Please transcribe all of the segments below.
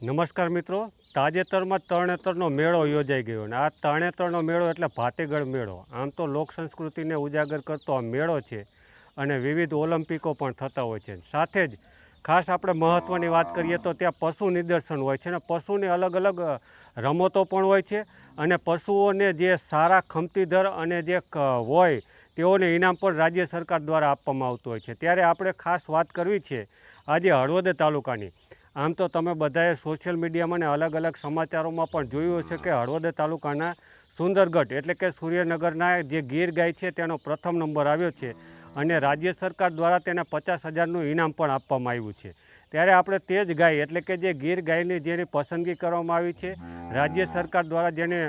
નમસ્કાર મિત્રો, તાજેતરમાં તરણેતરનો મેળો યોજાઈ ગયો અને આ તરણેતરનો મેળો એટલે ભાતીગળ મેળો. આમ તો લોક સંસ્કૃતિને ઉજાગર કરતો આ મેળો છે અને વિવિધ ઓલિમ્પિકો પણ થતા હોય છે. સાથે જ ખાસ આપણે મહત્ત્વની વાત કરીએ તો ત્યાં પશુ નિદર્શન હોય છે અને પશુની અલગ અલગ રમતો પણ હોય છે અને પશુઓને જે સારા ખમતીધર અને જે હોય તેઓને ઇનામ પણ રાજ્ય સરકાર દ્વારા આપવામાં આવતું હોય છે. ત્યારે આપણે ખાસ વાત કરવી છે આજે હળવદ તાલુકાની. આમ તો તમે બધાએ સોશિયલ મીડિયામાં ને અલગ અલગ સમાચારોમાં પણ જોયું હશે કે હળવદ તાલુકાના સુંદરગઢ એટલે કે સૂર્યનગરના જે ગીર ગાય છે તેનો પ્રથમ નંબર આવ્યો છે અને રાજ્ય સરકાર દ્વારા તેને પચાસ હજારનું ઇનામ પણ આપવામાં આવ્યું છે. ત્યારે આપણે તે જ ગાય એટલે કે જે ગીર ગાયની જેની પસંદગી કરવામાં આવી છે, રાજ્ય સરકાર દ્વારા જેને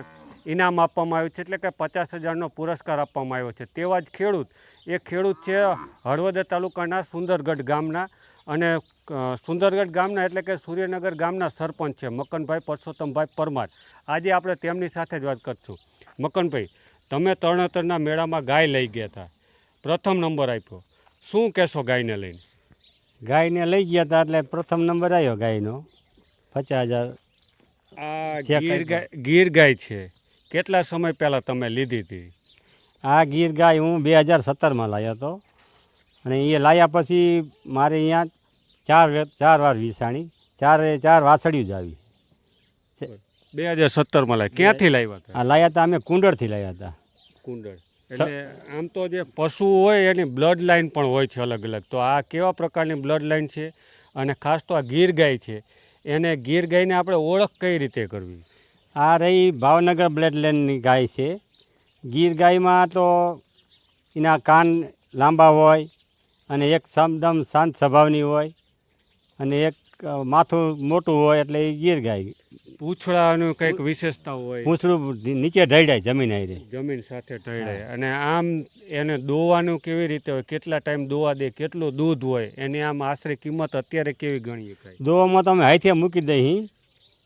ઇનામ આપવામાં આવ્યું છે એટલે કે પચાસ હજારનો પુરસ્કાર આપવામાં આવ્યો છે. તેવા જ ખેડૂત, એ ખેડૂત છે હળવદ તાલુકાના સુંદરગઢ ગામના અને સુંદરગઢ ગામના એટલે કે સૂર્યનગર ગામના સરપંચ છે મકનભાઈ પરસોત્તમભાઈ પરમાર. આજે આપણે તેમની સાથે જ વાત કરીશું. મકનભાઈ તમે તરણેતરના મેળામાં ગાય લઈ ગયા હતા પ્રથમ નંબર આપ્યો. શું કહેશો ગાયને લઈને? ગાયને લઈ ગયા હતા એટલે પ્રથમ નંબર આવ્યો ગાયનો. પચાસ હજાર આ ગીર ગાય ગીર ગાય છે. કેટલા સમય પહેલાં તમે લીધી હતી? આ ગીર ગાય હું બે હજાર સત્તરમાં લાવ્યો હતો. અને એ લાવ્યા પછી મારે અહીંયા ચાર ચાર વાર વિસાણી ચારે ચાર વાસળીઓ જ આવી. બે હજાર સત્તરમાં લાવી ક્યાંથી લાવ્યા હતા? આ લાવ્યા હતા અમે કુંડળથી લાવ્યા હતા. કુંડળ. એટલે આમ તો જે પશુ હોય એની બ્લડ લાઇન પણ હોય છે અલગ અલગ. તો આ કેવા પ્રકારની બ્લડ લાઇન છે? અને ખાસ તો આ ગીર ગાય છે. એને ગીર ગાયને આપણે ઓળખ કઈ રીતે કરવી? આ રહી ભાવનગર બ્લડ લાઇનની ગાય છે. ગીર ગાયમાં તો એના કાન લાંબા હોય અને એક સમદમ શાંત સ્વભાવની હોય. અને એક માથું મોટું હોય એટલે એ ગીર ગાય. પૂંછડાનું કંઈક વિશેષતા હોય. પૂંછડું નીચે ઢળાય જમીન આવી જમીન સાથે ઢળાય અને આમ એને દોવાનું કેવી રીતે હોય કેટલા ટાઈમ દોવા દે કેટલું દૂધ હોય એની આમ આશરે કિંમત અત્યારે કેવી ગણીએ દોવામાં તો અમે હાથે મૂકી દઈ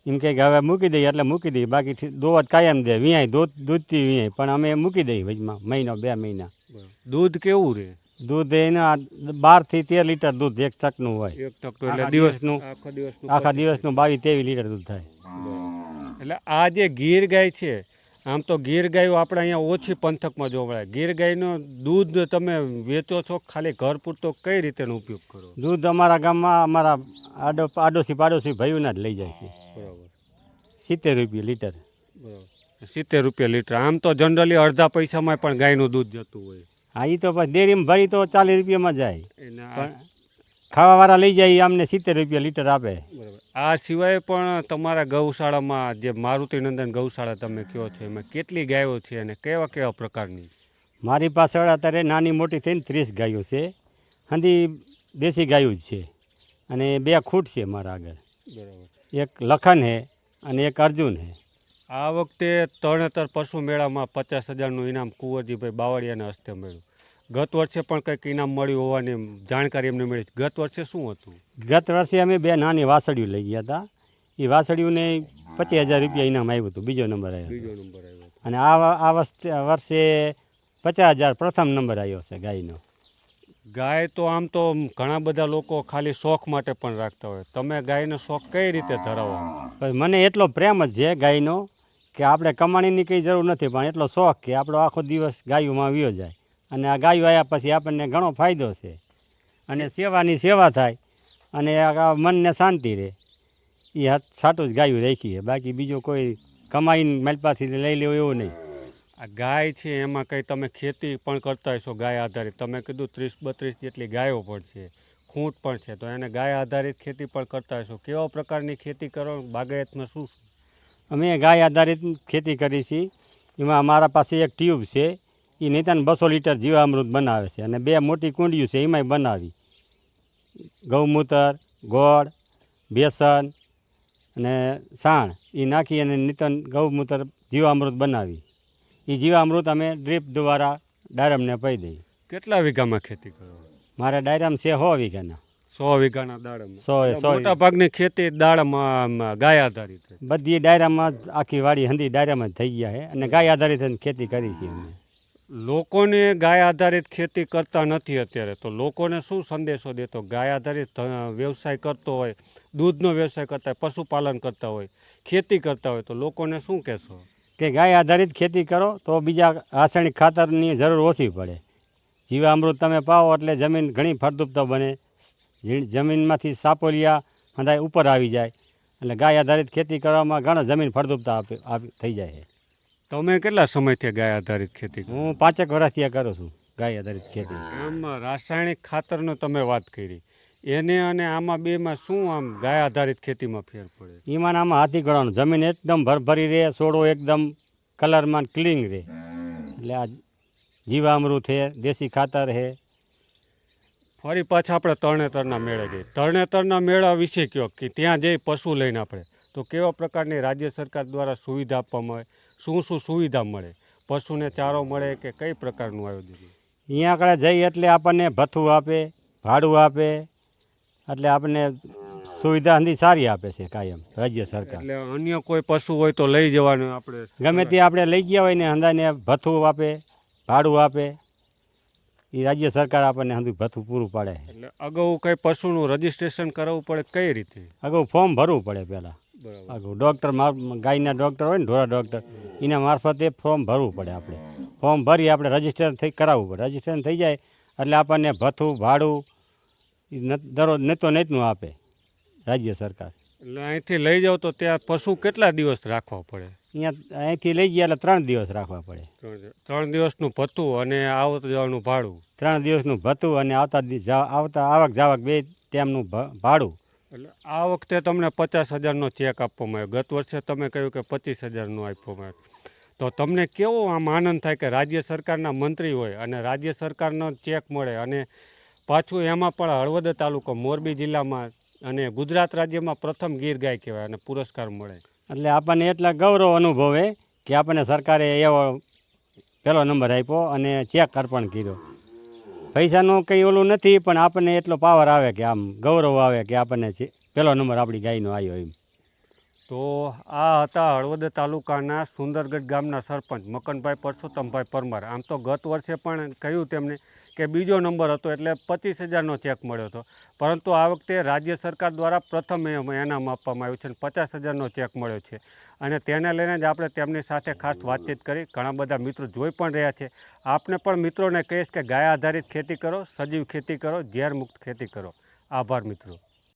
એમ કે હવે મૂકી દઈએ એટલે મૂકી દઈએ. બાકી દોવા જ કાયમ દે. વિયાય દૂધ દૂધથી વિયાય. પણ અમે મૂકી દઈએ વચમાં મહિનો બે મહિના. દૂધ કેવું રહે? દૂધ એના બારથી તેર લીટર દૂધ એક ચકનું હોય. એક ટકતો એટલે આખા દિવસનું દિવસનું- આખા દિવસનું આખા દિવસનું બાવીસ ત્રેવીસ લીટર દૂધ થાય. એટલે આ જે ગીર ગાય છે આમ તો ગીર ગાયો આપણે અહીંયા ઓછી પંથકમાં જોવા મળે ગીર ગાયનું દૂધ તમે વેચો છો ખાલી ઘર પૂરતો કઈ રીતેનો ઉપયોગ કરો? દૂધ અમારા ગામમાં અમારા આડો આડોશી પાડોશી ભાઈઓના જ લઈ જાય છે. બરાબર. સિત્તેર રૂપિયા લીટર. બરાબર. સિત્તેર રૂપિયા લીટર. આમ તો જનરલી અડધા પૈસામાં પણ ગાયનું દૂધ જતું હોય. હા એ તો પછી ડેરીમાં ભરી તો ચાલીસ રૂપિયામાં જાય. પણ ખાવાવાળા લઈ જાય અમને સિત્તેર રૂપિયા લીટર આપે. આ સિવાય પણ તમારા ગૌશાળામાં જે મારુતિનંદન ગૌશાળા તમે કહો છો એમાં કેટલી ગાયો છે અને કેવા કેવા પ્રકારની? મારી પાસે અત્યારે નાની મોટી થઈને ત્રીસ ગાયો છે. હંધી દેશી ગાયો જ છે. અને બે ખૂટ છે મારા આગળ. બરાબર. એક લખન છે અને એક અર્જુન છે આ વખતે તરણેતર પશુ મેળામાં પચાસ હજારનું ઇનામ કુંવરજીભાઈ બાવળિયાના હસ્તે મળ્યું. ગત વર્ષે પણ કંઈક ઇનામ મળ્યું હોવાની જાણકારી એમને મળી. ગત વર્ષે શું હતું? ગત વર્ષે અમે બે નાની વાસળીઓ લઈ ગયા હતા. એ વાસળીઓને પચીસ હજાર રૂપિયા ઇનામ આવ્યું હતું. બીજો નંબર આવ્યો બીજો નંબર આવ્યો અને આ આ વર્ષે પચાસ હજાર પ્રથમ નંબર આવ્યો છે ગાયનો. ગાય તો આમ તો ઘણા બધા લોકો ખાલી શોખ માટે પણ રાખતા હોય. તમે ગાયનો શોખ કઈ રીતે ધરાવો? મને એટલો પ્રેમ જ છે ગાયનો કે આપણે કમાણીની કંઈ જરૂર નથી, પણ એટલો શોખ કે આપણો આખો દિવસ ગાયોમાં વ્યો જાય. અને આ ગાયો આવ્યા પછી આપણને ઘણો ફાયદો છે. અને સેવાની સેવા થાય, અને મનને શાંતિ રહે. એ હાથ સાટું જ ગાયું રાખીએ. બાકી બીજો કોઈ કમાઈને માલપાથી લઈ લેવો એવું નહીં. આ ગાય છે, એમાં કંઈ તમે ખેતી પણ કરતા હશો ગાય આધારિત. તમે કીધું ત્રીસ બત્રીસ જેટલી ગાયો પણ છે. ખૂંટ પણ છે. તો એને ગાય આધારિત ખેતી પણ કરતા હશો. કેવા પ્રકારની ખેતી કરો? બાગાયતમાં શું? અમે ગાય આધારિત ખેતી કરી છીએ એમાં અમારા પાસે એક ટ્યુબ છે. એ નિતાન બસો લીટર જીવામૃત બનાવે છે અને બે મોટી કુંડીઓ છે એમાંય બનાવી. ગૌમૂત્ર ગોળ બેસન અને સાણ એ નાખી અને નિતન ગૌમૂત્ર જીવામૃત બનાવી. એ જીવામૃત અમે ડ્રીપ દ્વારા ડાયરમને પી દઈએ. કેટલા વીઘામાં ખેતી કરો? મારા ડાયરામ છે સો વીઘાના. સો વીઘાના દાડમમાં સો સો મોટા ભાગની ખેતી દાડમાં ગાય આધારિત છે બધી ડાયરામાં આખી વાડી હંધી ડાયરામાં જ થઈ ગયા છે અને ગાય આધારિત ખેતી કરી છે અમે. લોકોને ગાય આધારિત ખેતી કરતા નથી અત્યારે. તો લોકોને શું સંદેશો દેતો ગાય આધારિત વ્યવસાય કરતો હોય દૂધનો વ્યવસાય કરતા હોય પશુપાલન કરતા હોય ખેતી કરતા હોય તો લોકોને શું કહેશો? કે ગાય આધારિત ખેતી કરો તો બીજા રાસાયણિક ખાતરની જરૂર ઓછી પડે. જીવામૃત તમે પાવો એટલે જમીન ઘણી ફળદ્રુપતા બને. જમીનમાંથી સાપોલિયા હંધાય ઉપર આવી જાય. એટલે ગાય આધારિત ખેતી કરવામાં ઘણા જમીન ફળદ્રુપતા આપે થઈ જાય છે. તમે કેટલા સમયથી ગાય આધારિત ખેતી હું પાંચેક વર્ષથી આ કરું છું ગાય આધારિત ખેતી. આમ રાસાયણિક ખાતરનો તમે વાત કરી. એને અને આમાં બેમાં શું આમ ગાય આધારિત ખેતીમાં ફેર પડે? એમાં આમાં હાથી ગળવાનું જમીન એકદમ ભરભરી રહે છોડો એકદમ કલરમાં ક્લીન રહે. એટલે આ જીવામૃત છે દેશી ખાતર છે ફરી પાછા આપણે તરણેતરના મેળે જઈએ. તરણેતરના મેળા વિશે કહો કે ત્યાં જઈ પશુ લઈને આપણે. તો કેવા પ્રકારની રાજ્ય સરકાર દ્વારા સુવિધા આપવામાં આવે? શું શું સુવિધા મળે? પશુને ચારો મળે કે કઈ પ્રકારનું આયોજન? અહીંયા આગળ જઈએ એટલે આપણને ભથ્થું આપે ભાડું આપે એટલે આપણને સુવિધા હંધી સારી આપે છે કાયમ રાજ્ય સરકાર. એટલે અન્ય કોઈ પશુ હોય તો લઈ જવાનું આપણે. ગમે તે આપણે લઈ ગયા હોય ને હંધાને ભથ્થું આપે ભાડું આપે એ રાજ્ય સરકાર આપણને હંધું ભથ્થું પૂરું પાડે. એટલે અગાઉ કઈ પશુનું રજીસ્ટ્રેશન કરાવવું પડે કઈ રીતે? અગાઉ ફોર્મ ભરવું પડે પહેલાં. અગાઉ ડૉક્ટર ગાયના ડૉક્ટર હોય ને ઢોરા ડૉક્ટર એના મારફતે ફોર્મ ભરવું પડે આપણે. ફોર્મ ભરી આપણે રજિસ્ટ્રેશન થઈ કરાવવું પડે. રજીસ્ટ્રેશન થઈ જાય એટલે આપણને ભથ્થું ભાડું દરરોજ નેતો નેતનું આપે રાજ્ય સરકાર. એટલે અહીંથી લઈ જાઓ તો ત્યાં પશુ કેટલા દિવસ રાખવા પડે? અહીંયા અહીંથી લઈ ગયા એટલે ત્રણ દિવસ રાખવા પડે. ત્રણ- દિવસનું ભથ્થું અને આવતું જવાનું ભાડું. ત્રણ દિવસનું ભથ્થું અને આવતા આવતા આવક જાવક બે ટાઈમનું ભાડું. એટલે આ વખતે તમને પચાસ હજારનો ચેક આપવામાં આવ્યો. ગત વર્ષે તમે કહ્યું કે પચીસ હજારનો આપવામાં આવ્યો. તો તમને કેવો આમ આનંદ થાય કે રાજ્ય સરકારના મંત્રી હોય અને રાજ્ય સરકારનો ચેક મળે અને પાછું એમાં પણ હળવદ તાલુકો મોરબી જિલ્લામાં અને ગુજરાત રાજ્યમાં પ્રથમ ગીર ગાય કહેવાય અને પુરસ્કાર મળે. એટલે આપણને એટલા ગૌરવ અનુભવે કે આપણને સરકારે એવો પહેલો નંબર આપ્યો અને ચેક અર્પણ કર્યો. પૈસાનું કંઈ ઓલું નથી, પણ આપણને એટલો પાવર આવે કે આમ ગૌરવ આવે કે આપણને પહેલો નંબર આપણી ગાયનો આવ્યો એમ. તો આ હતા હળવદ તાલુકાના સુંદરગઢ ગામના સરપંચ મકનભાઈ પરસોત્તમભાઈ પરમાર. આમ તો ગત વર્ષે પણ કહ્યું તેમને કે બીજો નંબર હતો એટલે પચીસ હજારનો ચેક મળ્યો હતો. પરંતુ આ વખતે રાજ્ય સરકાર દ્વારા પ્રથમ એનામ આપવામાં આવ્યું છે અને પચાસ હજારનો ચેક મળ્યો છે. અને તેને લઈને જ આપણે તેમની સાથે ખાસ વાતચીત કરી. ઘણા બધા મિત્રો જોઈ પણ રહ્યા છે. આપને પણ મિત્રોને કહીશ કે ગાય આધારિત ખેતી કરો, સજીવ ખેતી કરો, ઝેર મુક્ત ખેતી કરો. આભાર મિત્રો.